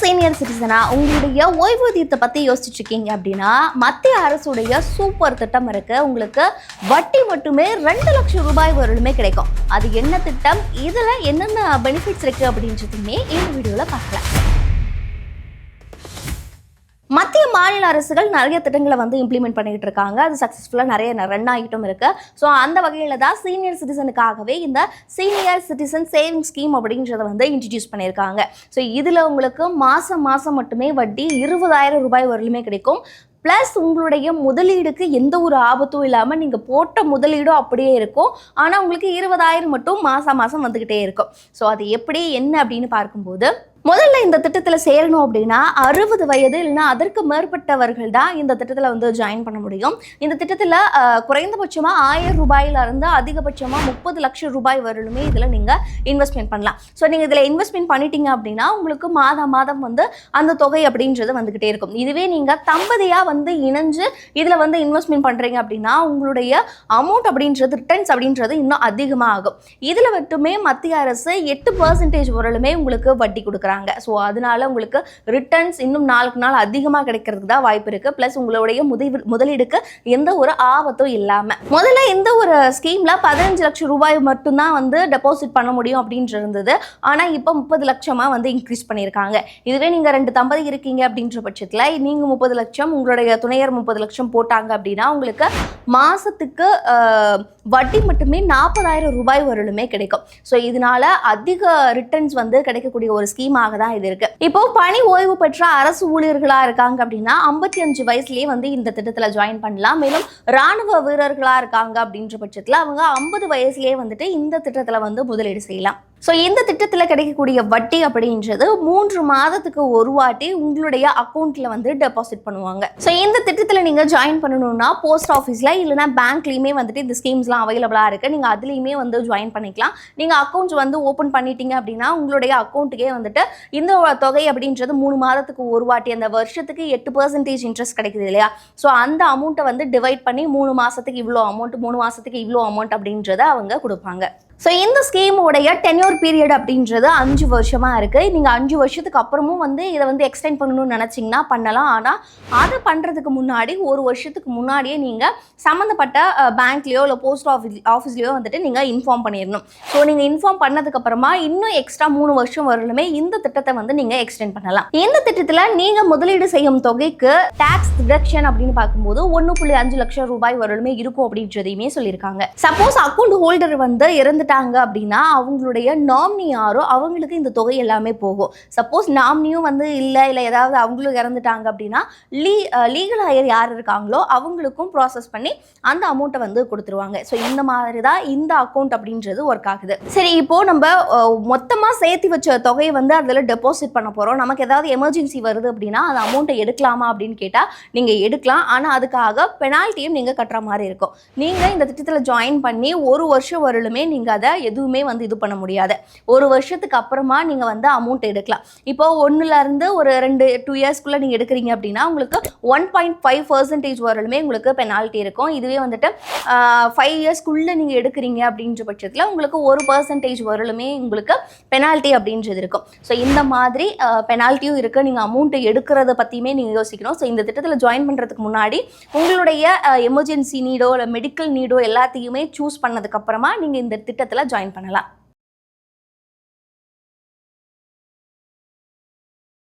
Senior சிட்டிசனா உங்களுடைய ஓய்வூதியத்தை பற்றி யோசிச்சுட்டு இருக்கீங்க அப்படின்னா மத்திய அரசுடைய சூப்பர் திட்டம் இருக்கு. உங்களுக்கு வட்டி மட்டுமே ரெண்டு லட்சம் ரூபாய் வரலுமே கிடைக்கும். அது என்ன திட்டம்? இதில் என்னென்ன பெனிஃபிட்ஸ் இருக்குது அப்படின்றதுமே இந்த வீடியோவில் பார்க்கலாம். மத்திய மாநில அரசுகள் நிறைய திட்டங்களை வந்து இம்ப்ளிமெண்ட் பண்ணிக்கிட்டு இருக்காங்க. அது சக்ஸஸ்ஃபுல்லாக நிறைய ரன் ஆகிட்டும் இருக்கு. ஸோ அந்த வகையில் தான் சீனியர் சிட்டிசனுக்காகவே இந்த சீனியர் சிட்டிசன் சேவிங் ஸ்கீம் அப்படின்றத வந்து இன்ட்ரடியூஸ் பண்ணியிருக்காங்க. ஸோ இதில் உங்களுக்கு மாதம் மாதம் மட்டுமே வட்டி இருபதாயிரம் ரூபாய் வரலுமே கிடைக்கும். ப்ளஸ் உங்களுடைய முதலீடுக்கு எந்த ஒரு ஆபத்தும் இல்லாமல் நீங்கள் போட்ட முதலீடும் அப்படியே இருக்கும். ஆனால் உங்களுக்கு இருபதாயிரம் மட்டும் மாதம் மாதம் வந்துக்கிட்டே இருக்கும். ஸோ அது எப்படி என்ன அப்படின்னு பார்க்கும்போது முதல்ல இந்த திட்டத்தில் சேரணும் அப்படின்னா அறுபது வயது இல்லைன்னா அதற்கு மேற்பட்டவர்கள் தான் இந்த திட்டத்தில் வந்து ஜாயின் பண்ண முடியும். இந்த திட்டத்தில் குறைந்தபட்சமாக ஆயிரம் ரூபாயிலிருந்து அதிகபட்சமாக முப்பது லட்சம் ரூபாய் வரலுமே இதில் நீங்கள் இன்வெஸ்ட்மெண்ட் பண்ணலாம். ஸோ நீங்கள் இதில் இன்வெஸ்ட்மெண்ட் பண்ணிட்டீங்க அப்படின்னா உங்களுக்கு மாதம் மாதம் வந்து அந்த தொகை அப்படின்றது வந்துக்கிட்டே இருக்கும். இதுவே நீங்கள் தம்பதியாக வந்து இணைஞ்சு இதில் வந்து இன்வெஸ்ட்மெண்ட் பண்ணுறீங்க அப்படின்னா உங்களுடைய அமௌண்ட் அப்படின்றது ரிட்டர்ன்ஸ் அப்படின்றது இன்னும் அதிகமாக ஆகும் இதில் மட்டுமே மத்திய அரசு எட்டு பர்சன்டேஜ் வரலுமே உங்களுக்கு வட்டி கொடுக்குறாங்க. ஸோ அதனால உங்களுக்கு ரிட்டர்ன்ஸ் இன்னும் நாளுக்கு நாள் அதிகமாக கிடைக்கிறதுக்கு தான் வாய்ப்பு இருக்குது ப்ளஸ் உங்களுடைய முதல் முதலீடுக்கு எந்த ஒரு ஆபத்தும் இல்லாமல் முதல்ல இந்த ஒரு ஸ்கீமில் பதினஞ்சு லட்சம் ரூபாய் மட்டும்தான் வந்து டெபாசிட் பண்ண முடியும் அப்படின்ட்டு இருந்தது. ஆனால் இப்போ முப்பது லட்சமாக வந்து இன்க்ரீஸ் பண்ணியிருக்காங்க. இதுவே நீங்கள் ரெண்டு தம்பதி இருக்கீங்க அப்படின்ற பட்சத்தில் நீங்கள் முப்பது லட்சம் உங்களுடைய துணையர் முப்பது லட்சம் போட்டாங்க அப்படின்னா உங்களுக்கு மாதத்துக்கு வட்டி மட்டுமே நாற்பதாயிரம் ரூபாய் வரலுமே கிடைக்கும். ஸோ இதனால அதிக ரிட்டர்ன்ஸ் வந்து கிடைக்கக்கூடிய ஒரு ஸ்கீமாக தான் இது இருக்கு. இப்போ பணி ஓய்வு பெற்ற அரசு ஊழியர்களா இருக்காங்க அப்படின்னா ஐம்பத்தி அஞ்சு வயசுலயே வந்து இந்த திட்டத்துல ஜாயின் பண்ணலாம். மேலும் ராணுவ வீரர்களா இருக்காங்க அப்படின்ற பட்சத்துல அவங்க ஐம்பது வயசுலயே வந்துட்டு இந்த திட்டத்துல வந்து முதலீடு செய்யலாம். ஸோ இந்த திட்டத்தில் கிடைக்கக்கூடிய வட்டி அப்படின்றது மூன்று மாதத்துக்கு ஒரு வாட்டி உங்களுடைய அக்கௌண்ட்டில் வந்து டெபாசிட் பண்ணுவாங்க. ஸோ இந்த திட்டத்தில் நீங்கள் ஜாயின் பண்ணணும்னா போஸ்ட் ஆஃபீஸில் இல்லைனா பேங்க்லேயுமே வந்துட்டு இந்த ஸ்கீம்ஸ்லாம் அவைலபிளாக இருக்குது நீங்கள் அதுலேயுமே வந்து ஜாயின் பண்ணிக்கலாம். நீங்கள் அக்கௌண்ட்ஸ் வந்து ஓப்பன் பண்ணிட்டீங்க அப்படின்னா உங்களுடைய அக்கௌண்ட்டுக்கே வந்துட்டு இந்த தொகை அப்படின்றது மூணு மாதத்துக்கு ஒரு வாட்டி அந்த வருஷத்துக்கு எட்டு பர்சன்டேஜ் இன்ட்ரெஸ்ட் கிடைக்குது இல்லையா? ஸோ அந்த அமௌண்ட்டை வந்து டிவைட் பண்ணி மூணு மாதத்துக்கு இவ்வளோ அமௌண்ட் மூணு மாதத்துக்கு இவ்வளோ அமௌண்ட் அப்படின்றத அவங்க கொடுப்பாங்க. ஸோ இந்த ஸ்கீமோடைய டென்யூர் பீரியட் அப்படின்றது அஞ்சு வருஷமாக இருக்குது நீங்கள் அஞ்சு வருஷத்துக்கு அப்புறமும் வந்து இதை வந்து எக்ஸ்டெண்ட் பண்ணணும்னு நினச்சிங்கன்னா பண்ணலாம். ஆனால் அதை பண்ணுறதுக்கு முன்னாடி ஒரு வருஷத்துக்கு முன்னாடியே நீங்கள் சம்மந்தப்பட்ட பேங்க்லேயோ இல்லை போஸ்ட் ஆஃபீஸ் ஆஃபீஸ்லேயோ வந்துட்டு நீங்கள் இன்ஃபார்ம் பண்ணிடணும். ஸோ நீங்கள் இன்ஃபார்ம் பண்ணதுக்கப்புறமா இன்னும் எக்ஸ்ட்ரா மூணு வருஷம் வரலுமே இந்த திட்டத்தை வந்து நீங்கள் எக்ஸ்டெண்ட் பண்ணலாம். இந்த திட்டத்தில் நீங்கள் முதலீடு செய்யும் தொகைக்கு டேக்ஸ் டிடக்ஷன் அப்படின்னு பார்க்கும்போது ஒன்று புள்ளி அஞ்சு லட்சம் ரூபாய் வரலுமே இருக்கும் அப்படின்றதையுமே சொல்லியிருக்காங்க. சப்போஸ் அக்கௌண்ட் ஹோல்டர் வந்து இறந்துட்டாங்க அப்படின்னா அவங்களுடைய நாமினி யாரோ அவங்களுக்கு இந்த தொகை எல்லாமே போகும். சப்போஸ் நாமினியும் வந்து இல்லை இல்லை ஏதாவது அவங்களும் இறந்துட்டாங்க அப்படின்னா லீ லீகல் ஹையர் யார் இருக்காங்களோ அவங்களுக்கும் ப்ராசஸ் பண்ணி அந்த அமௌண்ட்டை வந்து கொடுத்துருவாங்க. ஸோ இந்த மாதிரி தான் இந்த அக்கௌண்ட் அப்படின்றது ஒர்க் ஆகுது. சரி இப்போ நம்ம மொத்தமாக சேர்த்து வச்ச தொகையை வந்து அதில் டெபாசிட் பண்ண போகிறோம் நமக்கு ஏதாவது எமர்ஜென்சி வருது அப்படின்னா அந்த அமௌண்ட்டை எடுக்கலாமா அப்படின்னு கேட்டால் நீங்கள் எடுக்கலாம். ஆனால் அதுக்காக பெனால்ட்டியும் நீங்கள் கட்டுற மாதிரி இருக்கும். நீங்கள் இந்த திட்டத்தில் ஜாயின் பண்ணி ஒரு வருஷம் வரலுமே நீங்கள் அதை எதுவுமே வந்து இது பண்ண முடியாது. ஒரு வருஷத்துக்கு அப்புறமா நீங்கள் வந்து அமௌண்ட் எடுக்கலாம். இப்போ ஒன்றுலேருந்து ஒரு ரெண்டு டூ இயர்ஸ்க்குள்ளே நீங்கள் எடுக்கிறீங்க அப்படின்னா உங்களுக்கு ஒன் பாயிண்ட் ஃபைவ் பர்சன்டேஜ் வரலுமே உங்களுக்கு பெனால்ட்டி இருக்கும். இதுவே வந்துட்டு ஃபைவ் இயர்ஸ்க்குள்ளே நீங்கள் எடுக்கிறீங்க அப்படின்ற பட்சத்தில் உங்களுக்கு ஒரு பர்சன்டேஜ் வரலுமே உங்களுக்கு பெனால்ட்டி அப்படின்றது இருக்கும். ஸோ இந்த மாதிரி பெனால்ட்டியும் இருக்குது நீங்கள் அமௌண்ட்டை எடுக்கிறத பற்றியுமே நீங்கள் யோசிக்கணும். ஸோ இந்த திட்டத்தில் ஜாயின் பண்ணுறதுக்கு முன்னாடி உங்களுடைய எமர்ஜென்சி நீடோ இல்லை மெடிக்கல் நீடோ எல்லாத்தையுமே சூஸ் பண்ணதுக்கப்புறமா நீங்கள் இந்த திட்டத்தில் ஜாயின் பண்ணலாம்.